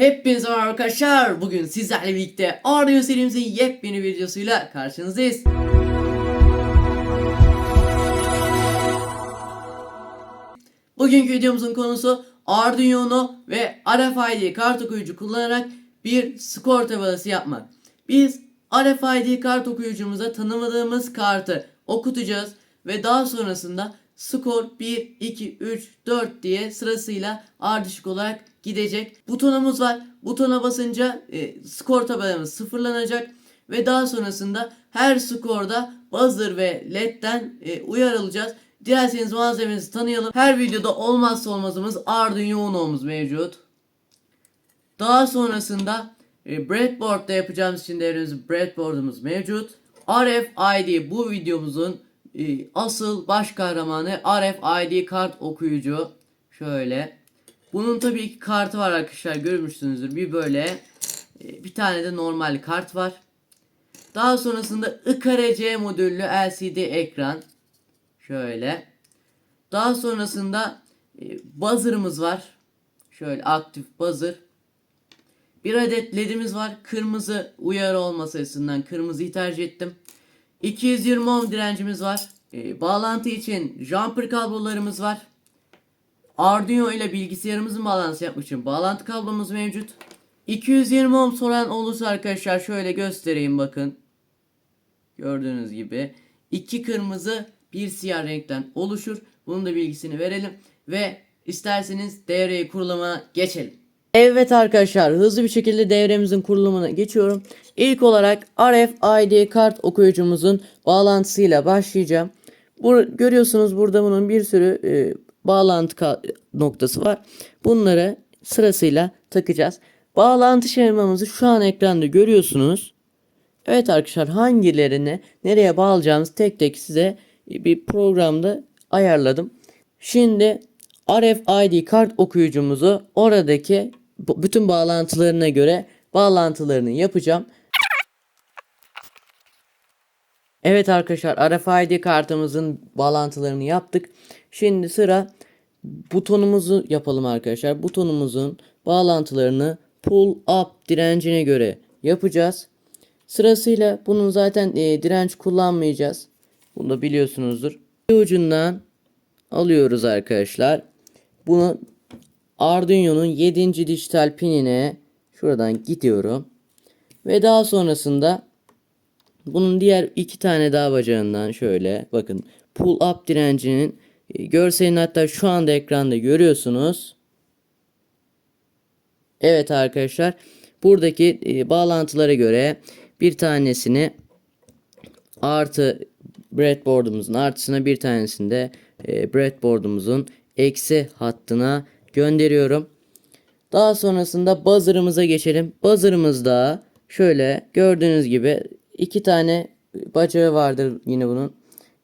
Hepinize merhaba arkadaşlar. Bugün sizlerle birlikte Arduino serimizin yepyeni videosuyla karşınızdayız. Bugünkü videomuzun konusu Arduino ve RFID kart okuyucu kullanarak bir skor tabelası yapmak. Biz RFID kart okuyucumuza tanımadığımız kartı okutacağız ve daha sonrasında skor 1, 2, 3, 4 diye sırasıyla ardışık olarak gidecek. Butonumuz var. Butona basınca e, skor tabelamız sıfırlanacak ve daha sonrasında her skorda buzzer ve ledden e, uyarılacağız. Dilerseniz malzememizi tanıyalım. Her videoda olmazsa olmazımız Arduino Uno'muz mevcut. Daha sonrasında e, breadboard'da yapacağımız için devremizin breadboard'umuz mevcut. RFID bu videomuzun asıl baş kahramanı RFID kart okuyucu. Şöyle. Bunun tabii ki kartı var arkadaşlar görmüşsünüzdür. Bir böyle e, bir tane de normal kart var. Daha sonrasında IKRC modüllü LCD ekran. Şöyle. Daha sonrasında e, buzzer'ımız var. Şöyle aktif buzzer. Bir adet ledimiz var. Kırmızı uyarı olması açısından kırmızıyı tercih ettim. 220 ohm direncimiz var. E, bağlantı için jumper kablolarımız var. Arduino ile bilgisayarımızın bağlantısı yapmak için bağlantı kablomuz mevcut. 220 ohm soran olursa arkadaşlar şöyle göstereyim bakın. Gördüğünüz gibi iki kırmızı bir siyah renkten oluşur. Bunun da bilgisini verelim ve isterseniz devreyi kuruluma geçelim. Evet arkadaşlar hızlı bir şekilde devremizin kurulumuna geçiyorum. İlk olarak RFID kart okuyucumuzun bağlantısıyla başlayacağım. Bu, görüyorsunuz burada bunun bir sürü e, bağlantı noktası var. Bunları sırasıyla takacağız. Bağlantı şemamızı şu an ekranda görüyorsunuz. Evet arkadaşlar hangilerini nereye bağlayacağımızı tek tek size bir programda ayarladım. Şimdi RFID kart okuyucumuzu oradaki bütün bağlantılarına göre bağlantılarını yapacağım. Evet arkadaşlar RFID kartımızın bağlantılarını yaptık. Şimdi sıra butonumuzu yapalım arkadaşlar. Butonumuzun bağlantılarını pull up direncine göre yapacağız. Sırasıyla bunun zaten e, direnç kullanmayacağız. Bunu da biliyorsunuzdur. Bir ucundan alıyoruz arkadaşlar. Bunu Arduino'nun 7. dijital pinine şuradan gidiyorum. Ve daha sonrasında bunun diğer iki tane daha bacağından şöyle bakın pull up direncinin e, görselini hatta şu anda ekranda görüyorsunuz. Evet arkadaşlar buradaki e, bağlantılara göre bir tanesini artı breadboard'umuzun artısına bir tanesini de e, breadboard'umuzun eksi hattına gönderiyorum. Daha sonrasında buzzer'ımıza geçelim. Buzzer'ımızda şöyle gördüğünüz gibi iki tane bacağı vardır yine bunun.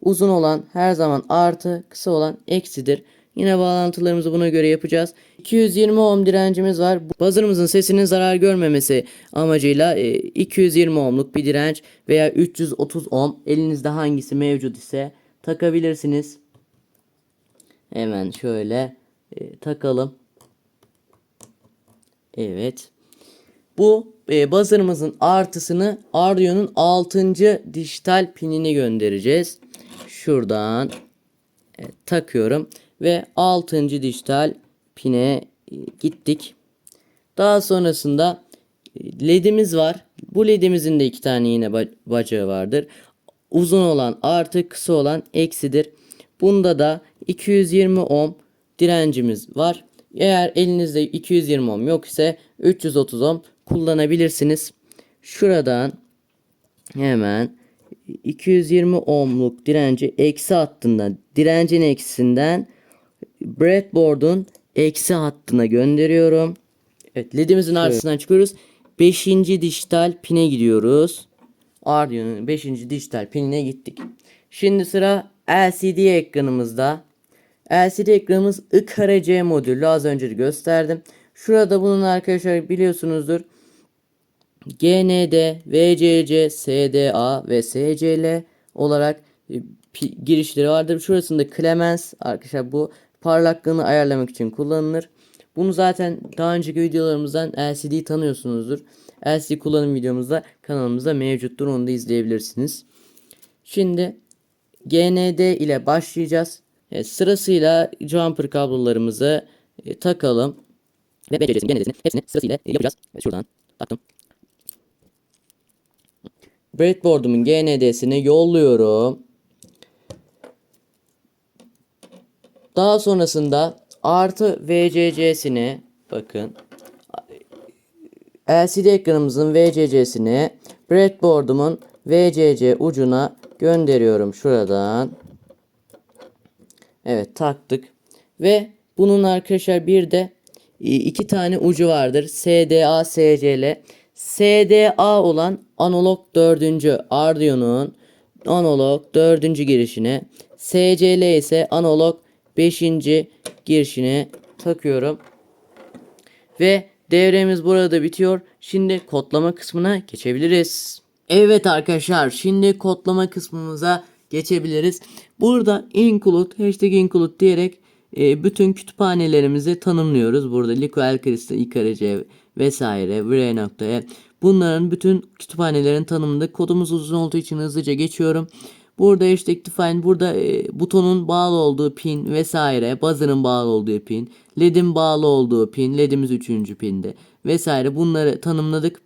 Uzun olan her zaman artı, kısa olan eksidir. Yine bağlantılarımızı buna göre yapacağız. 220 ohm direncimiz var. Buzzer'ımızın sesinin zarar görmemesi amacıyla e, 220 ohmluk bir direnç veya 330 ohm elinizde hangisi mevcut ise takabilirsiniz. Hemen şöyle e, takalım. Evet. Bu e, buzzer'ımızın artısını Arduino'nun 6. dijital pinine göndereceğiz. Şuradan e, takıyorum ve 6. dijital pine e, gittik. Daha sonrasında e, ledimiz var. Bu ledimizin de iki tane yine ba- bacağı vardır. Uzun olan artı kısa olan eksidir. Bunda da 220 ohm direncimiz var. Eğer elinizde 220 ohm yok ise 330 ohm kullanabilirsiniz. Şuradan hemen 220 ohmluk direnci eksi hattından direncin eksisinden breadboard'un eksi hattına gönderiyorum. Evet ledimizin artısından çıkıyoruz. 5. dijital pine gidiyoruz. Arduino'nun 5. dijital pinine gittik. Şimdi sıra LCD ekranımızda. LCD ekranımız IKRC modüllü az önce de gösterdim. Şurada bunun arkadaşlar biliyorsunuzdur. GND, VCC, SDA ve SCL olarak e, girişleri vardır. Şurasında Clemens arkadaşlar bu parlaklığını ayarlamak için kullanılır. Bunu zaten daha önceki videolarımızdan LCD'yi tanıyorsunuzdur. LCD kullanım videomuzda kanalımızda mevcuttur. Onu da izleyebilirsiniz. Şimdi GND ile başlayacağız. Evet, sırasıyla jumper kablolarımızı e, takalım. Ve BCC'sini, GND'sini hepsini sırasıyla e, yapacağız. Şuradan taktım. Breadboard'umun GND'sini yolluyorum. Daha sonrasında artı VCC'sini bakın LCD ekranımızın VCC'sini breadboard'umun VCC ucuna gönderiyorum şuradan. Evet taktık. Ve bunun arkadaşlar bir de e, iki tane ucu vardır. SDA, SCL. SDA olan analog dördüncü Arduino'nun analog dördüncü girişine. SCL ise analog beşinci girişine takıyorum. Ve devremiz burada bitiyor. Şimdi kodlama kısmına geçebiliriz. Evet arkadaşlar şimdi kodlama kısmımıza geçebiliriz. Burada include hashtag include diyerek e, bütün kütüphanelerimizi tanımlıyoruz. Burada Liquid Crystal, IKRC vesaire, Vray.e bunların bütün kütüphanelerin tanımında kodumuz uzun olduğu için hızlıca geçiyorum. Burada hashtag define, burada e, butonun bağlı olduğu pin vesaire, buzzer'ın bağlı olduğu pin, led'in bağlı olduğu pin, led'imiz 3. pinde vesaire bunları tanımladık.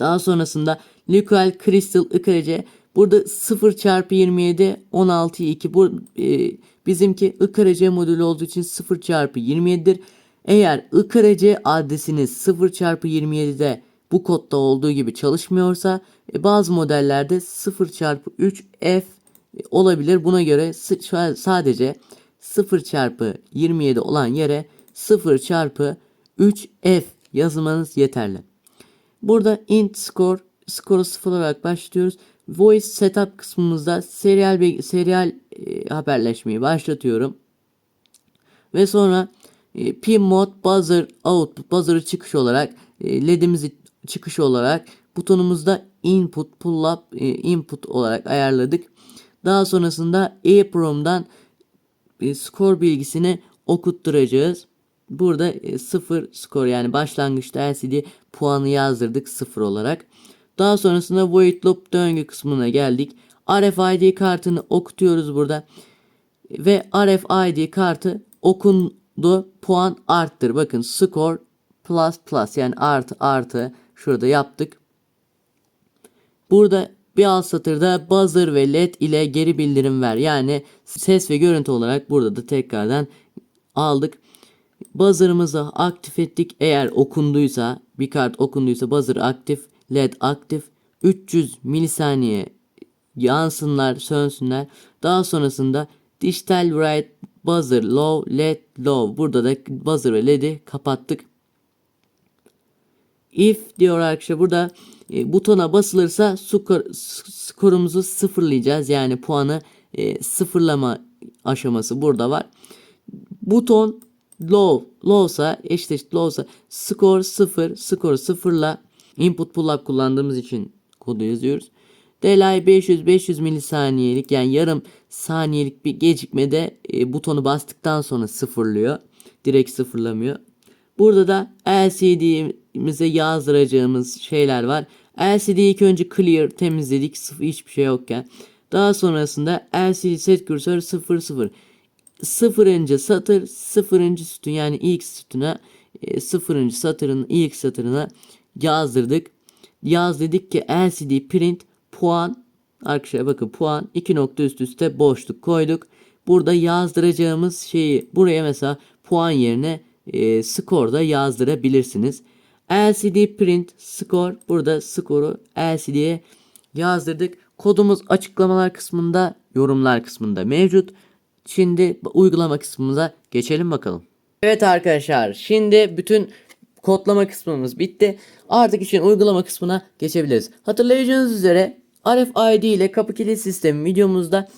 Daha sonrasında Liquid Crystal IKRC burada 0 çarpı 27 16 2 bu e, bizimki IKRC modülü olduğu için 0 çarpı 27'dir. Eğer IKRC adresiniz 0 çarpı 27'de bu kodda olduğu gibi çalışmıyorsa e, bazı modellerde 0 çarpı 3 F olabilir. Buna göre sadece 0 çarpı 27 olan yere 0 çarpı 3 F yazmanız yeterli. Burada int score skoru sıfır olarak başlıyoruz. Voice setup kısmımızda serial serial e, haberleşmeyi başlatıyorum. Ve sonra e, pin mod buzzer output buzzer'ı çıkış olarak e, ledimizi çıkış olarak butonumuzda input pull up e, input olarak ayarladık. Daha sonrasında EEPROM'dan e, skor bilgisini okutturacağız. Burada e, 0 skor yani başlangıçta LCD puanı yazdırdık 0 olarak. Daha sonrasında void loop döngü kısmına geldik. RFID kartını okutuyoruz burada. Ve RFID kartı okundu puan arttır. Bakın score plus plus yani artı artı şurada yaptık. Burada bir alt satırda buzzer ve led ile geri bildirim ver. Yani ses ve görüntü olarak burada da tekrardan aldık. Buzzer'ımızı aktif ettik. Eğer okunduysa bir kart okunduysa buzzer aktif, led aktif. 300 milisaniye yansınlar, sönsünler. Daha sonrasında digital write buzzer low, led low. Burada da buzzer ve led'i kapattık. If diyor arkadaşlar burada e, butona basılırsa skor, skorumuzu sıfırlayacağız. Yani puanı e, sıfırlama aşaması burada var. Buton low, lowsa eşit eşit lowsa skor 0, skor 0'la input pull up kullandığımız için kodu yazıyoruz. Delay 500 500 milisaniyelik yani yarım saniyelik bir gecikmede e, butonu bastıktan sonra sıfırlıyor. Direkt sıfırlamıyor. Burada da LCD'mize yazdıracağımız şeyler var. LCD'yi ilk önce clear temizledik sıfır hiçbir şey yokken. Daha sonrasında LCD set cursor 00 sıfırıncı satır sıfırıncı sütun yani ilk sütuna e, sıfırıncı satırın ilk satırına yazdırdık. Yaz dedik ki LCD print puan arkadaşlar bakın puan iki nokta üst üste boşluk koyduk. Burada yazdıracağımız şeyi buraya mesela puan yerine e, skor da yazdırabilirsiniz. LCD print score burada skoru LCD'ye yazdırdık. Kodumuz açıklamalar kısmında yorumlar kısmında mevcut. Şimdi uygulama kısmımıza geçelim bakalım. Evet arkadaşlar şimdi bütün kodlama kısmımız bitti. Artık için uygulama kısmına geçebiliriz. Hatırlayacağınız üzere RFID ile kapı kilit sistemi videomuzda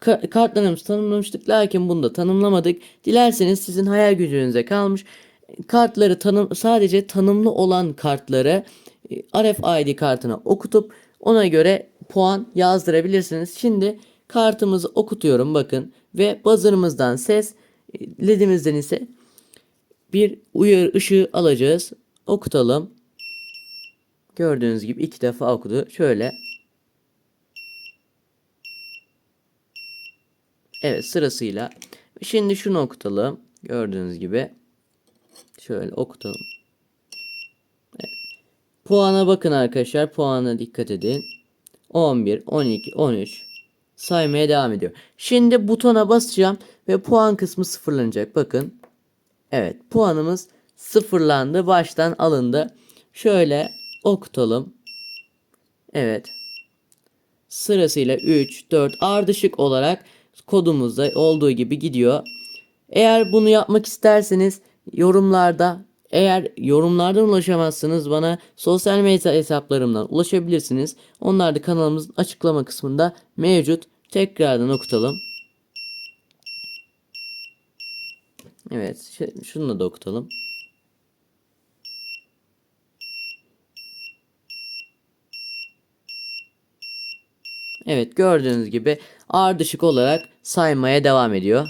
ka- kartlarımızı tanımlamıştık. Lakin bunu da tanımlamadık. Dilerseniz sizin hayal gücünüze kalmış. Kartları tanım sadece tanımlı olan kartları e, RFID kartına okutup ona göre puan yazdırabilirsiniz. Şimdi kartımızı okutuyorum bakın ve buzzer'ımızdan ses, e, ledimizden ise bir uyarı ışığı alacağız. Okutalım. Gördüğünüz gibi iki defa okudu. Şöyle. Evet sırasıyla. Şimdi şunu okutalım. Gördüğünüz gibi. Şöyle okutalım. Evet. Puana bakın arkadaşlar. Puana dikkat edin. 11, 12, 13 saymaya devam ediyor. Şimdi butona basacağım ve puan kısmı sıfırlanacak. Bakın. Evet puanımız sıfırlandı. Baştan alındı. Şöyle okutalım. Evet. Sırasıyla 3, 4 ardışık olarak kodumuzda olduğu gibi gidiyor. Eğer bunu yapmak isterseniz yorumlarda eğer yorumlardan ulaşamazsınız bana sosyal medya hesaplarımdan ulaşabilirsiniz. Onlar da kanalımızın açıklama kısmında mevcut. Tekrardan okutalım. Evet, şunu da okutalım. Evet, gördüğünüz gibi ardışık olarak saymaya devam ediyor.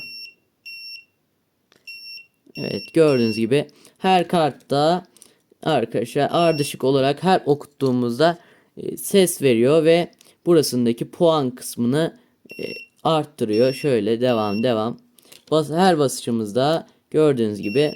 Evet gördüğünüz gibi her kartta arkadaşlar ardışık olarak her okuttuğumuzda e, ses veriyor ve burasındaki puan kısmını e, arttırıyor. Şöyle devam devam. Bas her basışımızda gördüğünüz gibi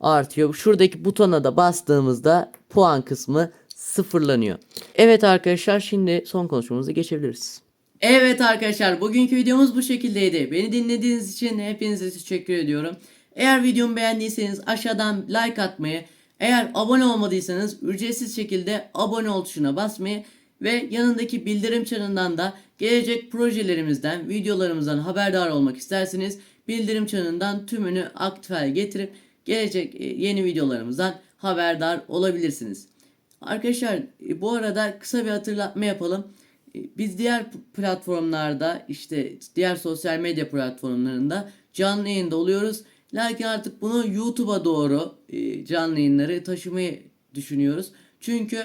artıyor. Şuradaki butona da bastığımızda puan kısmı sıfırlanıyor. Evet arkadaşlar şimdi son konuşmamıza geçebiliriz. Evet arkadaşlar bugünkü videomuz bu şekildeydi. Beni dinlediğiniz için hepinize teşekkür ediyorum. Eğer videomu beğendiyseniz aşağıdan like atmayı, eğer abone olmadıysanız ücretsiz şekilde abone ol tuşuna basmayı ve yanındaki bildirim çanından da gelecek projelerimizden, videolarımızdan haberdar olmak isterseniz bildirim çanından tümünü aktif hale getirip gelecek e, yeni videolarımızdan haberdar olabilirsiniz. Arkadaşlar e, bu arada kısa bir hatırlatma yapalım. E, Biz diğer platformlarda işte diğer sosyal medya platformlarında canlı yayında oluyoruz. Lakin artık bunu YouTube'a doğru canlı yayınları taşımayı düşünüyoruz. Çünkü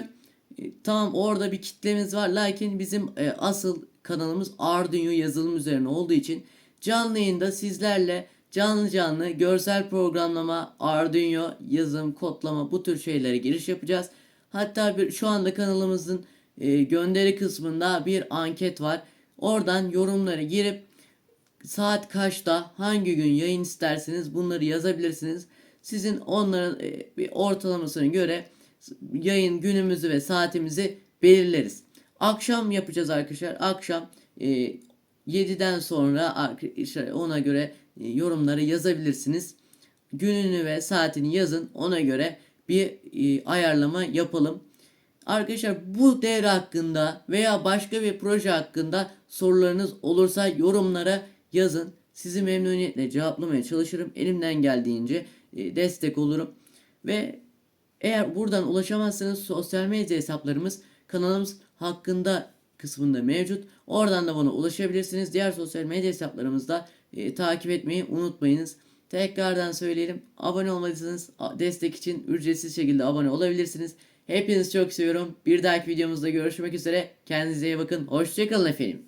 tamam orada bir kitlemiz var lakin bizim asıl kanalımız Arduino yazılım üzerine olduğu için canlı yayında sizlerle canlı canlı görsel programlama, Arduino, yazım, kodlama bu tür şeylere giriş yapacağız. Hatta bir şu anda kanalımızın e, gönderi kısmında bir anket var. Oradan yorumları girip saat kaçta hangi gün yayın isterseniz bunları yazabilirsiniz. Sizin onların e, bir ortalamasına göre yayın günümüzü ve saatimizi belirleriz. Akşam yapacağız arkadaşlar. Akşam e, 7'den sonra ona göre e, yorumları yazabilirsiniz. Gününü ve saatini yazın. Ona göre bir e, ayarlama yapalım. Arkadaşlar bu devre hakkında veya başka bir proje hakkında sorularınız olursa yorumlara yazın. Sizi memnuniyetle cevaplamaya çalışırım. Elimden geldiğince e, destek olurum. Ve eğer buradan ulaşamazsanız sosyal medya hesaplarımız kanalımız hakkında kısmında mevcut. Oradan da bana ulaşabilirsiniz. Diğer sosyal medya hesaplarımızda e, takip etmeyi unutmayınız. Tekrardan söyleyelim. Abone olmadıysanız destek için ücretsiz şekilde abone olabilirsiniz. Hepinizi çok seviyorum. Bir dahaki videomuzda görüşmek üzere. Kendinize iyi bakın. Hoşçakalın efendim.